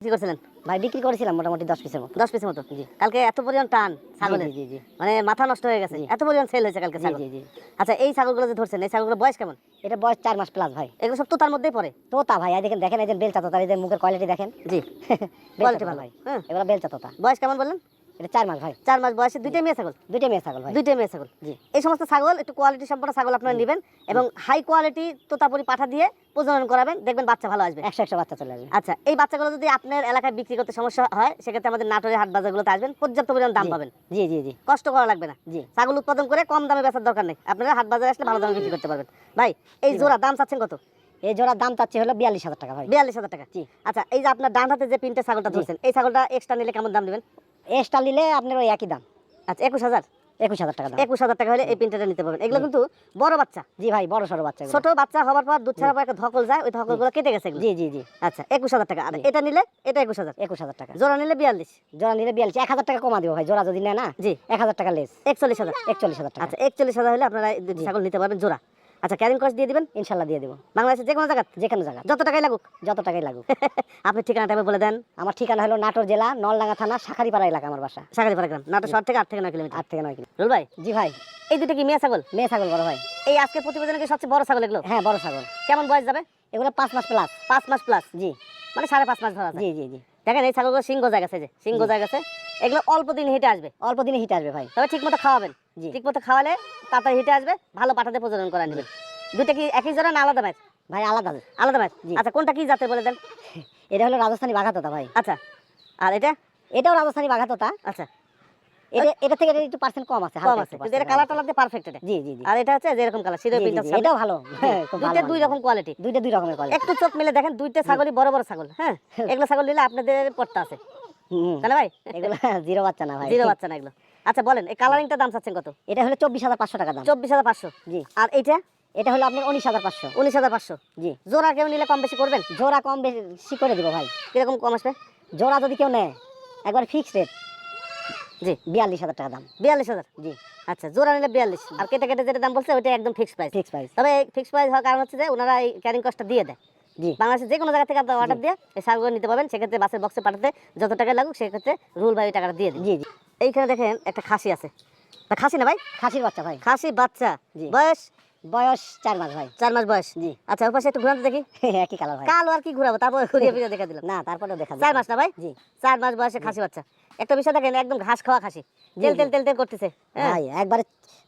কি করছিলেন? ভাই বিক্রি করেছিলাম মোটামুটি দশ পিসের মতো। দশ পিসের মতো? জি। কালকে এত পরিমাণ টান ছাগল জি, জি। মানে মাথা নষ্ট হয়ে গেছে। এত পরিমাণ সেল হয়েছে কালকে জি, ছাগল। জি। আচ্ছা এই ছাগলগুলো যে ধরছেন এই ছাগলগুলো বয়স কেমন? এটা বয়স চার মাস প্লাস ভাই। এগুলো সব তো তার মধ্যেই পড়ে? তোতা ভাই। এই দেখেন দেখেন এই যে বেলচা তোতা এই যে মুখের কোয়ালিটি দেখেন। জি। কোয়ালিটি ভালো ভাই। হ্যাঁ। এগুলো বেলচা তোতা। বয়স কেমন বললেন? এটা চার মাস ভাই। চার মাস বয়সে দুইটাই মেয়ে ছাগল? দুইটা মেয়ে ছাগল ভাই। দুইটাই মেয়ে ছাগল? জি। এই সমস্ত ছাগল একটু কোয়ালিটি সম্পন্ন ছাগল আপনারা নেবেন এবং হাই কোয়ালিটি তোতাপুরি পাঠা দিয়ে প্রজনন করাবেন দেখবেন বাচ্চা ভালো আসবে। একশো একশো বাচ্চা চলে আসবে। আচ্ছা এই বাচ্চাগুলো যদি আপনার এলাকায় বিক্রি করতে সমস্যা হয় সেক্ষেত্রে আমাদের নাটোরের হাট বাজারগুলোতে আসবেন পর্যাপ্ত পরিমাণ দাম পাবেন। জি জি জি। কষ্ট করা লাগবে না। জি। ছাগল উৎপাদন করে কম দামে বেচার দরকার নেই। আপনারা হাট বাজারে আসলে ভালো দামে বিক্রি করতে পারবেন। ভাই এই জোড়া দাম চাচ্ছেন কত? এই জোড়ার দাম চাচ্ছে হলো বিয়াল্লিশ হাজার টাকা ভাই। বিয়াল্লিশ হাজার টাকা। জি। আচ্ছা এই যে আপনার ডান হাতে যে পিনটে ছাগলটা। ধরছেন এই ছাগলটা এক্সট্রা নিলে কেমন দাম দেবেন? এক্সট্রা নিলে আপনার ওই একই দাম। আচ্ছা একুশ হাজার। একুশ হাজার টাকা একুশ হাজার টাকা হলে এই পিনটা নিতে পারবেন। এগুলো কিন্তু বড় বাচ্চা। জি ভাই বড় সড়ো বাচ্চা ছোট বাচ্চা হওয়ার পর দুধ পর একটা ধকল যায় ওই ধকলগুলো কেটে গেছে জি জি জি। আচ্ছা একুশ হাজার টাকা। আর এটা নিলে এটা একুশ হাজার। একুশ হাজার টাকা। জোড়া নিলে বিয়াল্লিশ। জোড়া নিলে বিয়াল্লিশ। এক হাজার টাকা কমা দিব ভাই জোড়া যদি নেয় না জি। এক হাজার টাকা লেস। একচল্লিশ হাজার। একচল্লিশ হাজার টাকা। আচ্ছা একচল্লিশ হাজার হলে আপনারা। ছাগল নিতে পারবেন জোড়া। আচ্ছা ক্যারিং কস্ট দিয়ে দিবেন ইনশাল্লাহ দিয়ে দেবো। বাংলাদেশের যে কোনো জায়গা যেখানে জায়গা যত টাকাই লাগুক যত টাকাই লাগুক। আপনি ঠিকানাটা বলে দেন। আমার ঠিকানা হলো নাটোর জেলা নলডাঙ্গা থানা শাখারিপাড়া এলাকা আমার বাসা। সাগারিপাড়া গ্রাম নাটোর শহর থেকে আট থেকে নয় কিলোমিটার। আট থেকে নয় কিলো রুল ভাই? জি ভাই। এই দুটো কি মেয়ে ছাগল? মেয়ে ছাগল বড় ভাই। এই আজকে প্রতিবেদনে কি সবচেয়ে বড় ছাগল এগুলো? হ্যাঁ বড় ছাগল। কেমন বয়স যাবে? এগুলো পাঁচ মাস প্লাস পাঁচ মাস প্লাস জি। মানে সাড়ে পাঁচ মাস ধরা জি জি জি। দেখেন এই ছাগলগুলো সিংহ জায়গা আছে যে। সিংহ জায়গা আছে। এগুলো অল্প দিন হেঁটে আসবে। অল্প দিনে হিট আসবে ভাই। তবে ঠিক মতো খাওয়াবেন। ঠিক মতো খাওয়ালে তাড়াতাড়ি হেঁটে আসবে ভালো পাঠাতে প্রজনন করা নেবেন দুটো কি একই জোড়া না আলাদা ম্যাচ ভাই আলাদা আলাদা ম্যাচ আচ্ছা কোনটা কি জাতে বলে দেন? এটা হলো রাজস্থানি বাঘাতোতা ভাই। আচ্ছা আর এটা? এটাও রাজস্থানি বাঘাতোতা। আচ্ছা। এটা এটা থেকে একটু পার্সেন্ট কম আছে কম আছে কিন্তু এটা কালার টালার দিয়ে পারফেক্ট এটা। জি জি জি। আর এটা হচ্ছে যেরকম কালার সিরো জি, জি, পিনটা জি, এটাও ভালো। হ্যাঁ, ভালো দুইটা দুই রকম কোয়ালিটি দুইটা দুই রকমের কোয়ালিটি একটু চোখ মিলে দেখেন দুইটা ছাগলই বড় বড় ছাগল হ্যাঁ? এগুলো ছাগল নিলে আপনাদের পড়তে আছে। তাহলে ভাই? এগুলো জিরো বাচ্চা না ভাই। জিরো বাচ্চা না এগুলো। আচ্ছা বলেন এই কালারিংটা দাম চাচ্ছেন কত? এটা হলো চব্বিশ হাজার পাঁচশো টাকা দাম। চব্বিশ হাজার পাঁচশো? জি। আর এইটা? এটা হলো আপনার উনিশ হাজার পাঁচশো। উনিশ হাজার পাঁচশো? জি। জোড়া কেউ নিলে কম বেশি করবেন? জোড়া কম বেশি করে দিব ভাই। কীরকম কম আসবে? জোড়া যদি কেউ নেয় একবার ফিক্সড রেট জি। বিয়াল্লিশ হাজার টাকা দাম। বিয়াল্লিশ হাজার? জি। আচ্ছা জোড়া নিলে বিয়াল্লিশ। আর কেটে কেটে যেটা দাম বলছে ওইটা একদম ফিক্স প্রাইস ফিক্স প্রাইস তবে ফিক্স প্রাইস হওয়ার কারণ হচ্ছে যে ওনারা এই ক্যারিং কস্টটা দিয়ে দেয়। জি। বাংলাদেশের যে কোনো জায়গা থেকে আপনার অর্ডার দিয়ে এই শাকগুলো নিতে পারবেন সেক্ষেত্রে বাসের বক্সে পাঠাতে যত টাকা লাগুক সেক্ষেত্রে রুল ভাই টাকাটা দিয়ে দিন। জি জি। এইখানে দেখেন একটা খাসি আছে। খাসি না ভাই? খাসির বাচ্চা ভাই। খাসি বাচ্চা। জি। বয়স? বয়স চার মাস ভাই। চার মাস বয়স? জি। আচ্ছা ওর পাশে একটু ঘুরাতে দেখি। একই কালার ভাই। কালো আর কি ঘুরাবো? তারপর ঘুরিয়ে ফিরিয়ে দেখা দিলাম। না তারপরেও দেখা চার মাস না ভাই? জি। চার মাস বয়সে খাসি বাচ্চা। একটা বিষয় দেখেন একদম ঘাস খাওয়া খাসি। তেল তেল তেল তেল করতেছে। হ্যাঁ। ভাই একবারে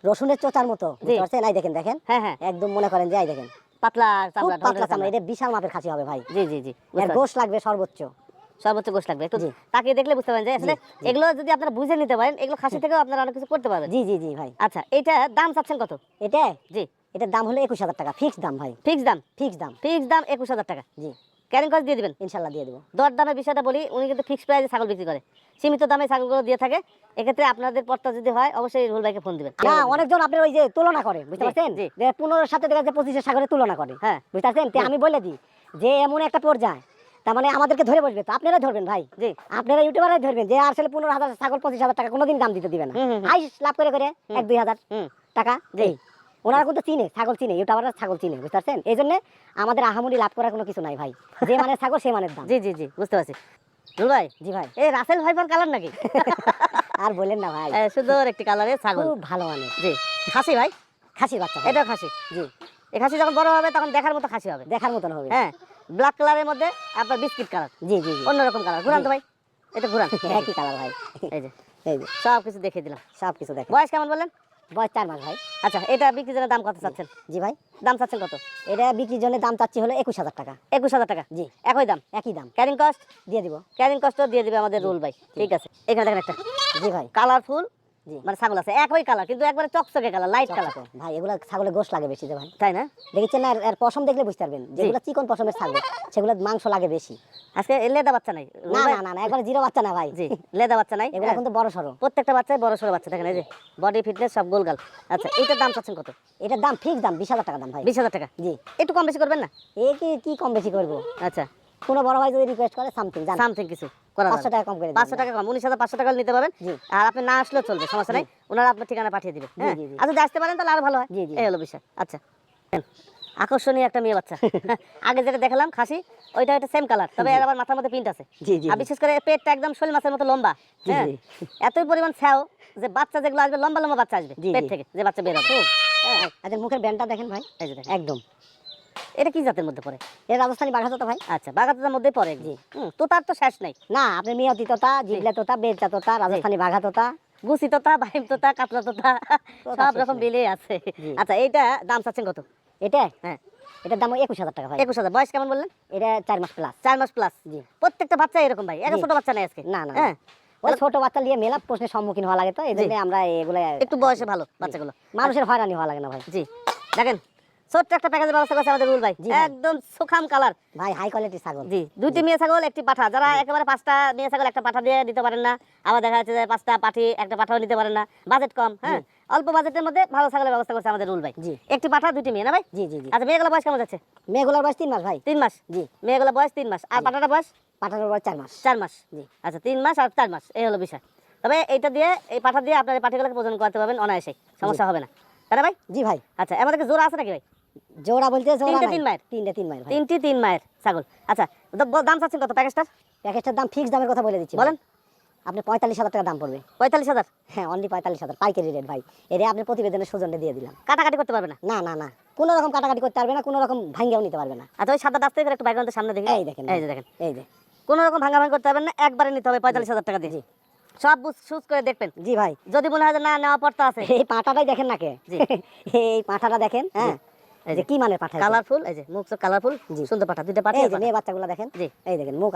রসুনের চোচার মতো। পারছেন? দেখেন দেখেন। হ্যাঁ হ্যাঁ। একদম মনে করেন যে এই দেখেন। পাতলা চামড়া পাতলা চামড়া। এটা বিশাল মাপের খাসি হবে ভাই। জি জি জি। এর গোশ লাগবে সর্বোচ্চ। সর্বোচ্চ গোশ লাগবে। একটু জি। তাকিয়ে দেখলে বুঝতে পারেন যে আসলে এগুলো যদি আপনারা বুঝে নিতে পারেন এগুলো খাসি থেকেও আপনারা অনেক কিছু করতে পারবেন। জি জি জি ভাই। আচ্ছা এইটা দাম চাচ্ছেন কত? এটা? জি। এটার দাম হলো একুশ হাজার টাকা ফিক্স দাম ভাই। ফিক্স দাম? ফিক্স দাম। ফিক্স দাম একুশ হাজার টাকা। জি। ক্যারিং কস্ট দিয়ে দিবেন? ইনশাল্লাহ দিয়ে দেবো। দর দামের বিষয়টা বলি উনি কিন্তু ফিক্স প্রাইসে ছাগল বিক্রি করে। সীমিত দামে ছাগলগুলো দিয়ে থাকে। এক্ষেত্রে আপনাদের পড়তা যদি হয় অবশ্যই রুল ভাইকে ফোন দিবেন। না অনেকজন আপনার ওই যে তুলনা করে বুঝতে পারছেন। যে পনেরোর সাথে দেখা যাচ্ছে পঁচিশের সাগরে তুলনা করে। হ্যাঁ। বুঝতে পারছেন? তো আমি বলে দিই যে এমন একটা পর্যায়ে তার মানে আমাদেরকে ধরে বসবে তো? আপনারা ধরবেন ভাই জি। আপনারা ইউটিউবারাই ধরবেন যে আসলে পনেরো হাজার ছাগল পঁচিশ হাজার টাকা কোনোদিন দাম দিতে দিবে না। হাই লাভ করে করে এক দুই হাজার টাকা জি। ওনারা কিন্তু চিনে ছাগল চিনে ইউটিউবাররা ছাগল চিনে বুঝতে পারছেন? এই জন্য আমাদের আহামরি লাভ করার কোনো কিছু নাই ভাই। যে মানের ছাগল সে মানের দাম। জি জি জি বুঝতে পারছি। ভাই জি ভাই। এই রাসেল ভাইপার কালার নাকি? আর বললেন না ভাই। সুন্দর একটি কালারের ছাগল। খুব ভালো মানের জি। খাসি ভাই? খাসির বাচ্চা। এটাও খাসি। জি। এই খাসি যখন বড় হবে তখন দেখার মতো খাসি হবে। দেখার মতন হবে। হ্যাঁ। ব্ল্যাক কালারের মধ্যে আপনার বিস্কিট কালার জি জি অন্যরকম কালার ঘুরান তো ভাই। এটা ঘুরান। একই কালার ভাই। এই যে। এই যে। সব কিছু দেখিয়ে দিলাম। সব কিছু দেখ। বয়স কেমন বললেন? বয়স চার মাস ভাই। আচ্ছা এটা বিক্রির জন্য দাম কত চাচ্ছেন? জি ভাই। দাম চাচ্ছেন কত? এটা বিক্রির জন্য দাম চাচ্ছি হলো একুশ হাজার টাকা। একুশ হাজার টাকা? জি। একই দাম? একই দাম। ক্যারিং কস্ট দিয়ে দিব। ক্যারিং কস্টও দিয়ে দিবে আমাদের রুল ভাই। ঠিক আছে। এখানে দেখেন একটা। জি ভাই। কালারফুল মানে ছাগল আছে একই কালার কিন্তু একবারে চকচকে কালার লাইট কালার। ভাই এগুলা ছাগলের গোশ লাগে বেশি যে ভাই। তাই না? দেখেছেন না এর- পশম দেখলে বুঝতে পারবেন যেগুলো চিকন পশমের ছাগল সেগুলো মাংস লাগে বেশি। আজকে লেদা বাচ্চা নাই। না না না না একবার জিরো বাচ্চা না ভাই। জি লেদা বাচ্চা নাই। এগুলো। কিন্তু বড় সড়ো প্রত্যেকটা বাচ্চাই বড় সড়ো বাচ্চা দেখেন এই যে বডি ফিটনেস সব গোলগাল আচ্ছা এইটার দাম চাচ্ছেন কত? এটার দাম ফিক্স দাম বিশ হাজার টাকা দাম ভাই। বিশ হাজার টাকা? জি। একটু কম বেশি করবেন না? এ কি কি কম বেশি করব? আচ্ছা। কোনো বড় ভাই যদি রিকোয়েস্ট করে সামথিং সামথিং কিছু করা পাঁচশো টাকা কম করে পাঁচশো টাকা কম উনিশ হাজার পাঁচশো টাকা নিতে পারবেন। আর আপনি না আসলেও চলবে সমস্যা নাই। ওনারা আপনার ঠিকানা পাঠিয়ে দিবে হ্যাঁ। আর যদি আসতে পারেন তাহলে আরও ভালো হয়। এই হলো বিষয়। আচ্ছা। আকর্ষণীয় একটা মেয়ে বাচ্চা। আগে যেটা দেখালাম খাসি ওইটা একটা সেম কালার তবে এর আবার মাথার মধ্যে প্রিন্ট আছে। জি জি আর বিশেষ করে পেটটা একদম শোল মাছের মতো লম্বা হ্যাঁ? এতই পরিমাণ ছ্যাও যে বাচ্চা যেগুলো আসবে লম্বা লম্বা বাচ্চা আসবে পেট থেকে যে বাচ্চা বের হবে। হ্যাঁ। আচ্ছা মুখের ব্যান্ডটা দেখেন ভাই। একদম। এটা কি জাতের মধ্যে পড়ে? এর রাজস্থানি বাঘা তো ভাই? আচ্ছা বাগাতার মধ্যে পড়ে। জি। তো তার তো শেষ নাই। না আপনি মিয়তি তোতা জিবলা তোতা বেলচা তোতা রাজস্থানি বাঘা তোতা গুছি তোতা বাহিম তোতা কাতলা তোতা তোতা সব রকম বিলে আছে। আচ্ছা এইটা দাম চাচ্ছেন কত? এটা? হ্যাঁ। এটার দাম একুশ হাজার টাকা ভাই। একুশ হাজার। বয়স কেমন বললেন? এটা চার মাস প্লাস চার মাস প্লাস জি। প্রত্যেকটা বাচ্চা এরকম ভাই। জি। ছোট বাচ্চা নেই আজকে? না না হ্যাঁ? ওই ছোট বাচ্চা নিয়ে মেলা প্রশ্নের সম্মুখীন হওয়া লাগে তো এই জন্য আমরা এগুলো একটু বয়সে ভালো বাচ্চাগুলো। মানুষের হয়রানি হওয়া লাগে না ভাই। জি। দেখেন ছোট্ট একটা প্যাকেজের ব্যবস্থা করছে আমাদের রুল ভাই। একদম সুখাম কালার। ভাই হাই কোয়ালিটির ছাগল। জি দুইটি মেয়ে ছাগল একটি পাঠা। যারা একেবারে পাঁচটা মেয়ে ছাগল একটা পাঠা দিয়ে দিতে পারেন না। আবার দেখা যাচ্ছে যে পাঁচটা পাঠি একটা পাঠাও নিতে পারেন না। বাজেট কম হ্যাঁ? অল্প বাজেটের মধ্যে ভালো ছাগলের ব্যবস্থা করছে আমাদের রুল ভাই। জি। একটি পাঠা দুইটি মেয়ে না ভাই? জি জি আচ্ছা মেয়েগুলো বয়স কেমন যাচ্ছে? মেয়েগুলোর বয়স তিন মাস ভাই। তিন মাস? জি। মেয়েগুলো বয়স তিন মাস। আর পাঠাটা বয়স? পাঠানোর বয়স চার মাস। চার মাস। জি। আচ্ছা তিন মাস আর চার মাস এই হলো বিষয়। তবে এইটা দিয়ে এই পাঠা দিয়ে আপনার পাঠিগুলোকে প্রজন করতে পারবেন অনায়াসে সমস্যা হবে না। না ভাই? জি ভাই। আচ্ছা আমাদেরকে জোর আছে নাকি ভাই? জোড়া বলতে জোড়া তিনটে তিন মায়ের? তিনটে তিন মায়ের তিনটি তিন মায়ের ছাগল। আচ্ছা দাম চাচ্ছেন কত প্যাকেজটার? প্যাকেজটার দাম ফিক্স দামের কথা বলে দিচ্ছি বলেন। আপনি পঁয়তাল্লিশ হাজার টাকা দাম পড়বে। পঁয়তাল্লিশ হাজার? হ্যাঁ অনলি পঁয়তাল্লিশ হাজার। পাইকারি রেট ভাই। এটা আপনি প্রতিবেদনের সৌজন্যে দিয়ে দিলাম। কাটাকাটি করতে পারবে না? না না না। কোনো রকম কাটাকাটি করতে পারবে না কোনো রকম ভাঙ্গেও নিতে পারবে না। আচ্ছা ওই সাদা করে একটু ব্যাকগ্রাউন্ডের সামনে দেখি। এই দেখেন এই যে দেখেন। এই যে। কোনো রকম ভাঙা ভাঙি করতে পারবেন না একবারে নিতে হবে পঁয়তাল্লিশ হাজার টাকা দিয়ে। সব সুজ করে দেখবেন। জি ভাই। যদি মনে হয় যে না নেওয়া পড়তে আছে। এই পাঁঠাটাই দেখেন না কে জি। এই পাঁঠাটা দেখেন হ্যাঁ? এই যে কি মানে পাঠায় কালারফুল এই যে মুখ কালারফুল জি। সুন্দর পাঠা। দুইটা পাঠা এই যে মেয়ে বাচ্চাগুলো দেখেন? জি। এই দেখেন মুখ